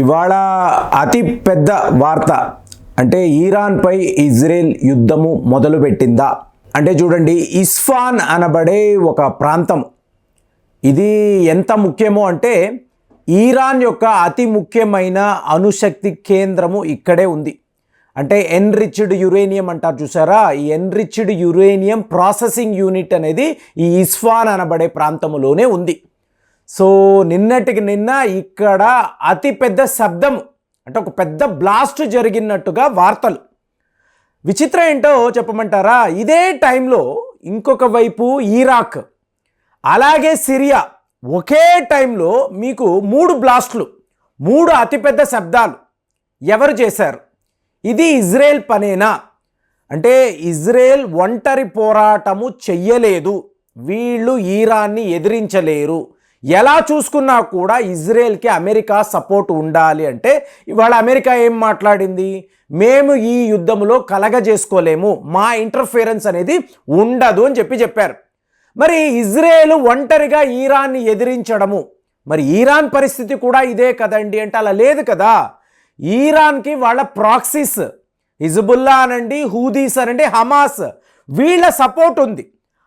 ఇవాళ అతి పెద్ద వార్త అంటే ఈరాన్పై ఇజ్రాయెల్ యుద్ధము మొదలుపెట్టిందా? అంటే చూడండి ఇస్ఫాన్ అనబడే ఒక ప్రాంతం. ఇది ఎంత ముఖ్యమో అంటే ఈరాన్ యొక్క అతి ముఖ్యమైన అణుశక్తి కేంద్రము ఇక్కడే ఉంది. అంటే ఎన్రిచ్డ్ యురేనియం అంటారు చూసారా? ఈ ఎన్రిచ్డ్ యురేనియం ప్రాసెసింగ్ యూనిట్ అనేది ఈ ఇస్ఫాన్ అనబడే ప్రాంతంలోనే ఉంది. సో నిన్నటికి నిన్న ఇక్కడ అతిపెద్ద శబ్దం అంటే ఒక పెద్ద బ్లాస్ట్ జరిగినట్టుగా వార్తలు. విచిత్రం ఏంటో చెప్పమంటారా? ఇదే టైంలో ఇంకొక వైపు ఈరాక్ అలాగే సిరియా ఒకే టైంలో మీకు మూడు బ్లాస్ట్లు మూడు అతిపెద్ద శబ్దాలు ఎవరు చేశారు? ఇది ఇజ్రాయెల్ పనేనా? అంటే ఇజ్రాయెల్ ఒంటరి పోరాటము చెయ్యలేదు వీళ్ళు ఈరాన్ని ఎదిరించలేరు. ఎలా చూసుకున్నా కూడా ఇజ్రాయెల్కి అమెరికా సపోర్ట్ ఉండాలి అంటే ఇవాళ అమెరికా ఏం మాట్లాడింది? మేము ఈ యుద్ధంలో కలగజేసుకోలేము మా ఇంటర్ఫియరెన్స్ అనేది ఉండదు అని చెప్పి చెప్పారు. మరి ఇజ్రాయెల్ ఒంటరిగా ఈరాన్ని ఎదిరించడము మరి ఈరాన్ పరిస్థితి కూడా ఇదే కదండి అంటే అలా లేదు కదా. ఈరాన్కి వాళ్ళ ప్రాక్సిస్ హిజబుల్లా అనండి హూదీస్ అనండి హమాస్ వీళ్ళ సపోర్ట్ ఉంది.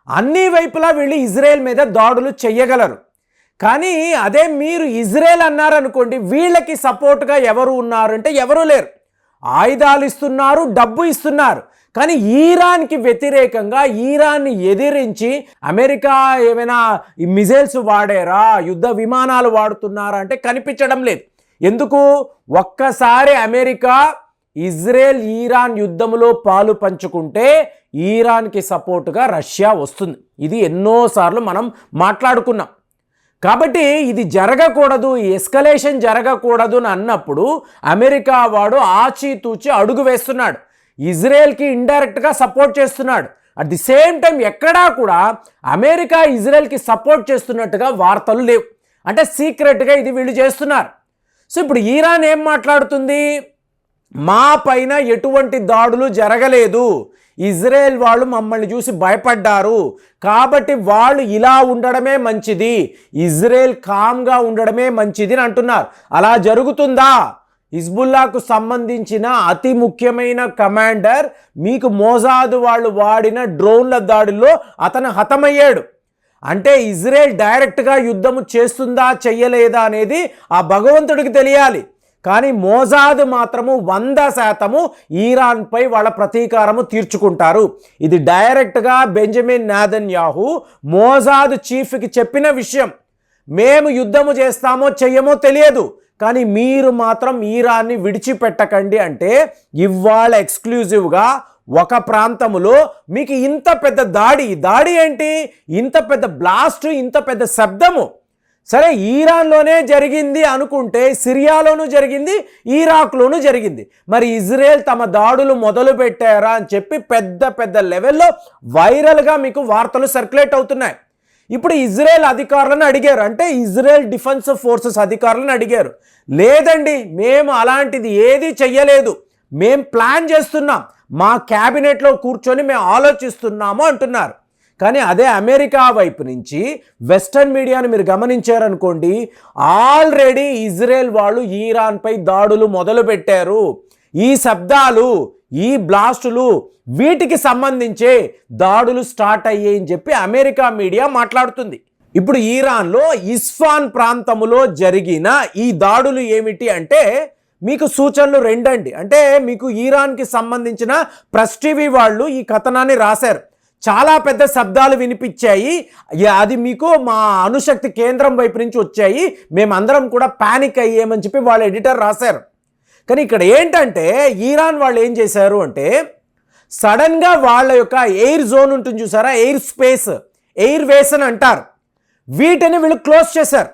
అన్ని వైపులా వీళ్ళు ఇజ్రాయెల్ మీద దాడులు చేయగలరు. కానీ అదే మీరు ఇజ్రాయెల్ అన్నారనుకోండి వీళ్ళకి సపోర్ట్గా ఎవరు ఉన్నారు అంటే ఎవరూ లేరు. ఆయుధాలు ఇస్తున్నారు డబ్బు ఇస్తున్నారు. కానీ ఈరాన్కి వ్యతిరేకంగా ఈరాన్ని ఎదిరించి అమెరికా ఏమైనా మిజైల్స్ వాడారా యుద్ధ విమానాలు వాడుతున్నారా అంటే కనిపించడం లేదు. ఎందుకు? ఒక్కసారి అమెరికా ఇజ్రాయెల్ ఈరాన్ యుద్ధంలో పాలు పంచుకుంటే ఈరాన్కి సపోర్టుగా రష్యా వస్తుంది. ఇది ఎన్నోసార్లు మనం మాట్లాడుకున్నాం. కాబట్టి ఇది జరగకూడదు ఎస్కలేషన్ జరగకూడదు అని అన్నప్పుడు అమెరికా వాడు ఆచితూచి అడుగు వేస్తున్నాడు. ఇజ్రాయెల్కి ఇండైరెక్ట్గా సపోర్ట్ చేస్తున్నాడు. అట్ ది సేమ్ టైం ఎక్కడా కూడా అమెరికా ఇజ్రాయెల్కి సపోర్ట్ చేస్తున్నట్టుగా వార్తలు లేవు. అంటే సీక్రెట్గా ఇది వీళ్ళు చేస్తున్నారు. సో ఇప్పుడు ఈరాన్ ఏం మాట్లాడుతుంది? మా పైన ఎటువంటి దాడులు జరగలేదు. ఇజ్రాయెల్ వాళ్ళు మమ్మల్ని చూసి భయపడ్డారు. కాబట్టి వాళ్ళు ఇలా ఉండడమే మంచిది. ఇజ్రాయెల్ కామ్గా ఉండడమే మంచిది అని అంటున్నారు. అలా జరుగుతుందా? హిజ్బుల్లాకు సంబంధించిన అతి ముఖ్యమైన కమాండర్ మీకు మోజాదు వాళ్ళు వాడిన డ్రోన్ల దాడిలో అతను హతమయ్యాడు. అంటే ఇజ్రాయెల్ డైరెక్ట్గా యుద్ధము చేస్తుందా చెయ్యలేదా అనేది ఆ భగవంతుడికి తెలియాలి. కానీ మోజాద్ మాత్రము వంద శాతము ఈరాన్పై వాళ్ళ ప్రతీకారము తీర్చుకుంటారు. ఇది డైరెక్ట్గా బెంజమిన్ నాదన్ యాహు మోజాద్ చీఫ్కి చెప్పిన విషయం. మేము యుద్ధము చేస్తామో చెయ్యమో తెలియదు. కానీ మీరు మాత్రం ఈరాన్ని విడిచిపెట్టకండి అంటే ఇవాళ ఎక్స్క్లూజివ్గా ఒక ప్రాంతములో మీకు ఇంత పెద్ద దాడి. దాడి ఏంటి? ఇంత పెద్ద బ్లాస్ట్ ఇంత పెద్ద శబ్దము. సరే ఈరాన్లోనే జరిగింది అనుకుంటే సిరియాలోనూ జరిగింది ఈరాక్లోనూ జరిగింది. మరి ఇజ్రాయెల్ తమ దాడులు మొదలు పెట్టారా అని చెప్పి పెద్ద పెద్ద లెవెల్లో వైరల్గా మీకు వార్తలు సర్క్యులేట్ అవుతున్నాయి. ఇప్పుడు ఇజ్రాయెల్ అధికారులను అడిగారు. అంటే ఇజ్రాయెల్ డిఫెన్స్ ఫోర్సెస్ అధికారులను అడిగారు. లేదండి మేము అలాంటిది ఏది చెయ్యలేదు. మేం ప్లాన్ చేస్తున్నాం. మా క్యాబినెట్లో కూర్చొని మేము ఆలోచిస్తున్నాము అంటున్నారు. కానీ అదే అమెరికా వైపు నుంచి వెస్టర్న్ మీడియాను మీరు గమనించారనుకోండి ఆల్రెడీ ఇజ్రాయెల్ వాళ్ళు ఈరాన్పై దాడులు మొదలుపెట్టారు. ఈ శబ్దాలు ఈ బ్లాస్టులు వీటికి సంబంధించే దాడులు స్టార్ట్ అయ్యాయని చెప్పి అమెరికా మీడియా మాట్లాడుతుంది. ఇప్పుడు ఈరాన్లో ఇస్ఫాన్ ప్రాంతములో జరిగిన ఈ దాడులు ఏమిటి అంటే మీకు సూచనలు రెండండి. అంటే మీకు ఈరాన్కి సంబంధించిన ప్రెస్ టీవీ వాళ్ళు ఈ కథనాన్ని రాశారు. చాలా పెద్ద శబ్దాలు వినిపించాయి. అది మీకు మా అణుశక్తి కేంద్రం వైపు నుంచి వచ్చాయి. మేమందరం కూడా ప్యానిక్ అయ్యామని చెప్పి వాళ్ళ ఎడిటర్ రాశారు. కానీ ఇక్కడ ఏంటంటే ఈరాన్ వాళ్ళు ఏం చేశారు అంటే సడన్గా వాళ్ళ యొక్క ఎయిర్ జోన్ ఉంటుంది చూసారా? ఎయిర్ స్పేస్ ఎయిర్ వేస్ అని అంటారు. వీటిని వీళ్ళు క్లోజ్ చేశారు.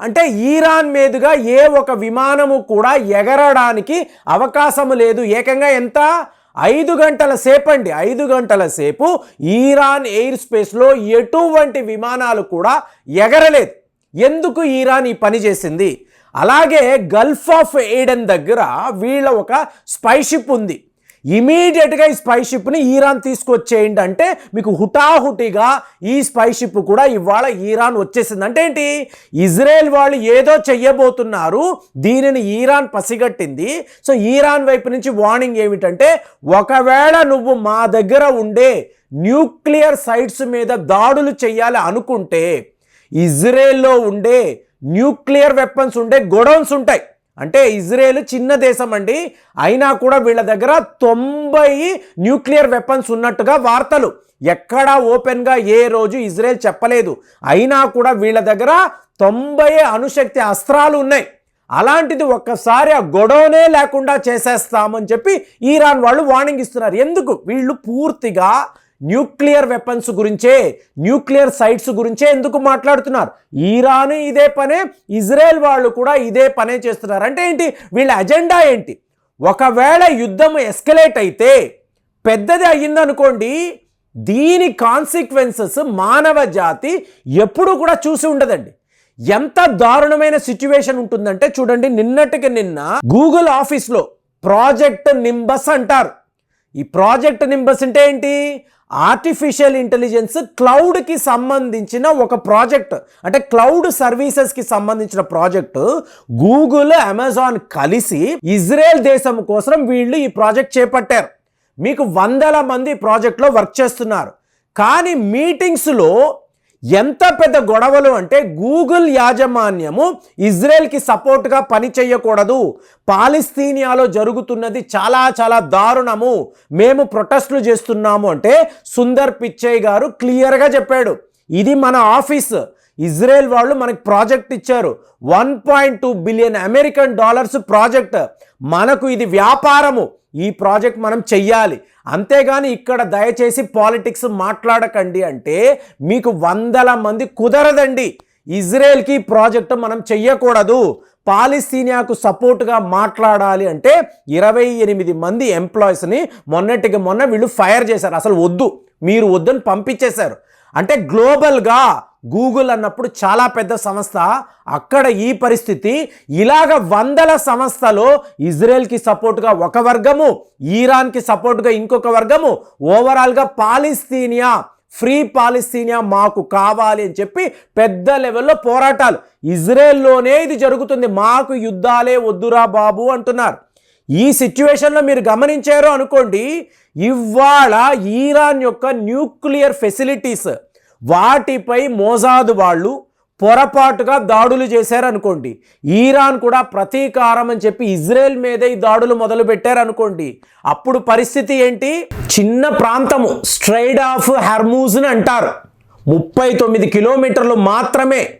అంటే ఈరాన్ మీదుగా ఏ ఒక విమానము కూడా ఎగరడానికి అవకాశము లేదు. ఏకంగా ఎంత? ఐదు గంటల సేపండి. ఐదు గంటల సేపు ఈరాన్ ఎయిర్ స్పేస్లో ఎటువంటి విమానాలు కూడా ఎగరలేదు. ఎందుకు ఈరాన్ ఈ పని చేసింది? అలాగే గల్ఫ్ ఆఫ్ ఎయిడెన్ దగ్గర వీళ్ళ ఒక స్పైషిప్ ఉంది. ఇమీడియట్గా ఈ స్పై షిప్ని ఈరాన్ తీసుకొచ్చేయండి అంటే మీకు హుటాహుటిగా ఈ స్పై షిప్ కూడా ఇవాళ ఈరాన్ వచ్చేసింది అంటే ఏంటి? ఇజ్రాయెల్ వాళ్ళు ఏదో చెయ్యబోతున్నారు దీనిని ఈరాన్ పసిగట్టింది. సో ఈరాన్ వైపు నుంచి వార్నింగ్ ఏమిటంటే ఒకవేళ నువ్వు మా దగ్గర ఉండే న్యూక్లియర్ సైట్స్ మీద దాడులు చేయాలి అనుకుంటే ఇజ్రాయెల్లో ఉండే న్యూక్లియర్ వెపన్స్ ఉండే గొడౌన్స్ ఉంటాయి. అంటే ఇజ్రాయేల్ చిన్న దేశం అండి. అయినా కూడా వీళ్ళ దగ్గర తొంభై న్యూక్లియర్ వెపన్స్ ఉన్నట్టుగా వార్తలు. ఎక్కడా ఓపెన్గా ఏ రోజు ఇజ్రాయెల్ చెప్పలేదు. అయినా కూడా వీళ్ళ దగ్గర తొంభై అణుశక్తి అస్త్రాలు ఉన్నాయి. అలాంటిది ఒక్కసారి ఆ గొడవనే లేకుండా చేసేస్తామని చెప్పి ఈరాన్ వాళ్ళు వార్నింగ్ ఇస్తున్నారు. ఎందుకు? వీళ్ళు పూర్తిగా న్యూక్లియర్ వెపన్స్ గురించే న్యూక్లియర్ సైట్స్ గురించే ఎందుకు మాట్లాడుతున్నారు? ఈరాన్ ఇదే పనే ఇజ్రాయెల్ వాళ్ళు కూడా ఇదే పనే చేస్తున్నారు. అంటే ఏంటి? వీళ్ళ అజెండా ఏంటి? ఒకవేళ యుద్ధం ఎస్కలేట్ అయితే పెద్దది అయ్యిందనుకోండి దీని కాన్సిక్వెన్సెస్ మానవ జాతి ఎప్పుడూ కూడా చూసి ఉండదండి. ఎంత దారుణమైన సిచ్యువేషన్ ఉంటుందంటే చూడండి నిన్నటికి నిన్న గూగుల్ ఆఫీస్లో ప్రాజెక్ట్ నింబస్ అంటారు. ఈ ప్రాజెక్ట్ నింబస్ అంటే ఏంటి? ఆర్టిఫిషియల్ ఇంటెలిజెన్స్ క్లౌడ్కి సంబంధించిన ఒక ప్రాజెక్ట్. అంటే క్లౌడ్ సర్వీసెస్కి సంబంధించిన ప్రాజెక్ట్. గూగుల్ అమెజాన్ కలిసి ఇజ్రాయెల్ దేశం కోసం వీళ్ళు ఈ ప్రాజెక్ట్ చేపట్టారు. మీకు వందల మంది ప్రాజెక్ట్లో వర్క్ చేస్తున్నారు. కానీ మీటింగ్స్లో ఎంత పెద్ద గొడవలు అంటే గూగుల్ యాజమాన్యము ఇజ్రాయెల్కి సపోర్ట్గా పని చేయకూడదు పాలిస్తీనియాలో జరుగుతున్నది చాలా చాలా దారుణము. మేము ప్రొటెస్టులు చేస్తున్నాము అంటే సుందర్ పిచ్చయ్ గారు క్లియర్గా చెప్పాడు. ఇది మన ఆఫీస్. ఇజ్రాయెల్ వాళ్ళు మనకి ప్రాజెక్ట్ ఇచ్చారు. One point two billion American dollars project. మనకు ఇది వ్యాపారము. ఈ ప్రాజెక్ట్ మనం చెయ్యాలి. అంతేగాని ఇక్కడ దయచేసి పాలిటిక్స్ మాట్లాడకండి అంటే మీకు వందల మంది కుదరదండి. ఇజ్రాయెల్కి ప్రాజెక్టు మనం చెయ్యకూడదు. పాలిస్తీనియాకు సపోర్ట్గా మాట్లాడాలి అంటే ఇరవై ఎనిమిది మంది ఎంప్లాయీస్ని మొన్నటికి మొన్న వీళ్ళు ఫైర్ చేశారు. అసలు వద్దు. మీరు వద్దని పంపించేశారు. అంటే గ్లోబల్గా గూగుల్ అన్నప్పుడు చాలా పెద్ద సంస్థ. అక్కడ ఈ పరిస్థితి ఇలాగ వందల సంస్థలో ఇజ్రాయెల్కి సపోర్ట్గా ఒక వర్గము ఈరాన్కి సపోర్ట్గా ఇంకొక వర్గము ఓవరాల్గా పాలిస్తీనియా ఫ్రీ పాలిస్తీనియా మాకు కావాలి అని చెప్పి పెద్ద లెవెల్లో పోరాటాలు. ఇజ్రాయెల్లోనే ఇది జరుగుతుంది మాకు యుద్ధాలే వద్దురా బాబు అంటున్నారు. ఈ సిచ్యువేషన్లో మీరు గమనించారు అనుకోండి ఇవాళ ఈరాన్ యొక్క న్యూక్లియర్ ఫెసిలిటీస్ వాటిపై మోజాదు వాళ్ళు పొరపాటుగా దాడులు చేశారనుకోండి. ఈరాన్ కూడా ప్రతీకారం అని చెప్పి ఇజ్రాయెల్ మీదే ఈ దాడులు మొదలు పెట్టారనుకోండి అప్పుడు పరిస్థితి ఏంటి? చిన్న ప్రాంతము స్ట్రైడ్ ఆఫ్ హెర్మూజ్ని అంటారు. ముప్పై తొమ్మిది కిలోమీటర్లు మాత్రమే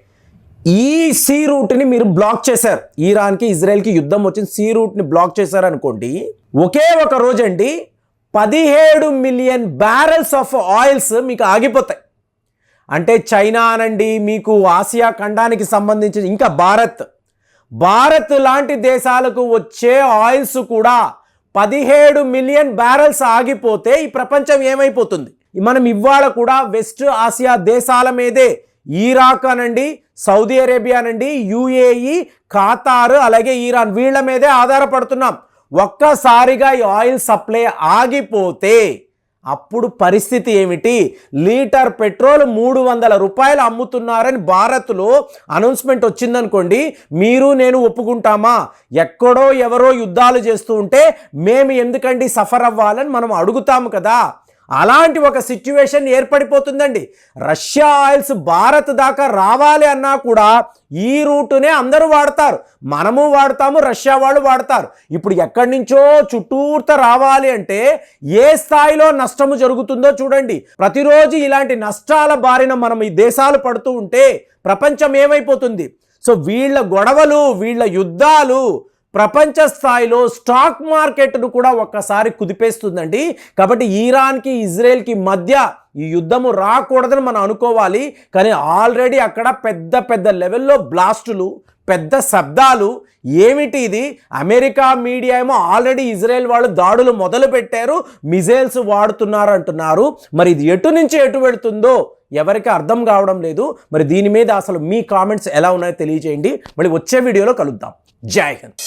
ఈ సీ రూట్ని మీరు బ్లాక్ చేశారు. ఈరాన్కి ఇజ్రాయెల్కి యుద్ధం వచ్చిన సీ రూట్ని బ్లాక్ చేశారనుకోండి. ఒకే ఒక రోజండి పదిహేడు మిలియన్ బ్యారెల్స్ ఆఫ్ ఆయిల్స్ మీకు ఆగిపోతాయి. అంటే చైనా అనండి మీకు ఆసియా ఖండానికి సంబంధించి ఇంకా భారత్. భారత్ లాంటి దేశాలకు వచ్చే ఆయిల్స్ కూడా పదిహేడు మిలియన్ బ్యారెల్స్ ఆగిపోతే ఈ ప్రపంచం ఏమైపోతుంది? మనం ఇవాళ కూడా వెస్ట్ ఆసియా దేశాల మీదే ఈరాక్ అనండి సౌదీ అరేబియా అనండి యుఏఈ ఖాతారు అలాగే ఈరాన్ వీళ్ళ మీదే ఆధారపడుతున్నాం. ఒక్కసారిగా ఈ ఆయిల్ సప్లై ఆగిపోతే అప్పుడు పరిస్థితి ఏమిటి? లీటర్ పెట్రోల్ మూడు వందల రూపాయలు అమ్ముతున్నారని భారత్లో అనౌన్స్మెంట్ వచ్చిందనుకోండి మీరు నేను ఒప్పుకుంటామా? ఎక్కడో ఎవరో యుద్ధాలు చేస్తూ ఉంటే మేము ఎందుకండి సఫర్ అవ్వాలని మనం అడుగుతాము కదా. అలాంటి ఒక సిచ్యువేషన్ ఏర్పడిపోతుందండి. రష్యా ఆయిల్స్ భారత్ దాకా రావాలి అన్నా కూడా ఈ రూటునే అందరూ వాడతారు. మనము వాడతాము రష్యా వాళ్ళు వాడతారు. ఇప్పుడు ఎక్కడి నుంచో చుట్టూర్త రావాలి అంటే ఏ స్థాయిలో నష్టము జరుగుతుందో చూడండి. ప్రతిరోజు ఇలాంటి నష్టాల బారిన మనం ఈ దేశాలు పడుతూ ఉంటే ప్రపంచం ఏమైపోతుంది? సో వీళ్ళ గొడవలు వీళ్ళ యుద్ధాలు ప్రపంచ స్థాయిలో స్టాక్ మార్కెట్ను కూడా ఒక్కసారి కుదిపేస్తుందండి. కాబట్టి ఈరాన్కి ఇజ్రాయెల్కి మధ్య ఈ యుద్ధము రాకూడదని మనం అనుకోవాలి. కానీ ఆల్రెడీ అక్కడ పెద్ద పెద్ద లెవెల్లో బ్లాస్టులు పెద్ద శబ్దాలు ఏమిటి ఇది? అమెరికా మీడియా ఏమో ఆల్రెడీ ఇజ్రాయెల్ వాళ్ళు దాడులు మొదలు పెట్టారు మిజైల్స్ వాడుతున్నారు అంటున్నారు. మరి ఇది ఎటు నుంచి ఎటు వెళుతుందో ఎవరికి అర్థం కావడం లేదు. మరి దీని మీద అసలు మీ కామెంట్స్ ఎలా ఉన్నాయో తెలియజేయండి. మళ్ళీ వచ్చే వీడియోలో కలుద్దాం. జై హింద్.